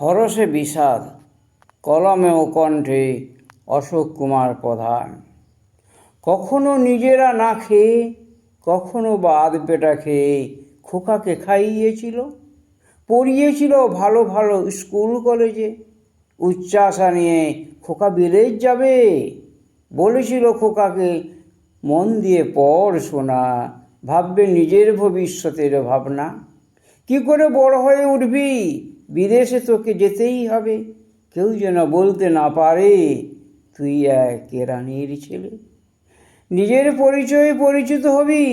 হরসে বিষাদ, কলমে ও কণ্ঠে অশোক কুমার প্রধান। কখনো নিজেরা না খেয়ে, কখনো বাদ পেটা খেয়ে খোকাকে খাইয়েছিল, পড়িয়েছিল ভালো ভালো স্কুল কলেজে, উচ্চাশা নিয়ে খোকা বিলেজ যাবে? বলেছিল খোকাকে, মন দিয়ে পড় শোনা, ভাববে নিজের ভবিষ্যতের ভাবনা। কি করে বড় হয়ে উঠবি? বিদেশে তোকে যেতেই হবে। কেউ যেন বলতে না পারে, তুই এক কেরানির ছেলে। নিজের পরিচয়ে পরিচিত হবি,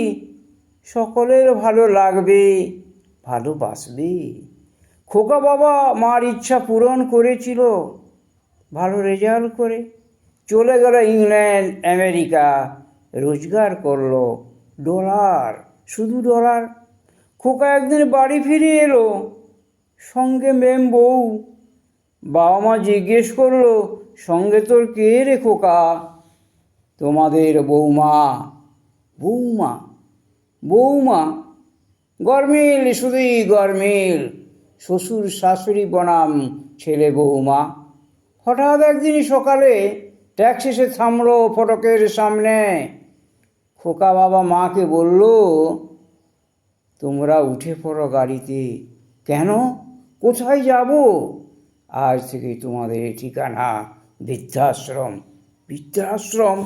সকলের ভালো লাগবে, ভালোবাসবে। খোকা বাবা মার ইচ্ছা পূরণ করেছিল, ভালো রেজাল্ট করে। চলে গেল ইংল্যান্ড, আমেরিকা। রোজগার করল, ডলার, শুধু ডলার। খোকা একদিন বাড়ি ফিরে এলো সঙ্গে মেম বউ। বাবা মা জিজ্ঞেস করল, সঙ্গে তোর কে রে খোকা? তোমাদের বৌমা বৌমা বৌমা গরমিল, শুধুই গরমিল। শ্বশুর শাশুড়ি বনাম, ছেলে বৌমা হঠাৎ একদিন সকালে ট্যাক্সি এসে থামলো ফটকের সামনে। খোকা বাবা মাকে বলল, তোমরা উঠে পড়ো গাড়িতে। কেন? কোথায় যাব? আজ থেকে তোমাদের ঠিকানা বৃদ্ধাশ্রম বৃদ্ধাশ্রম।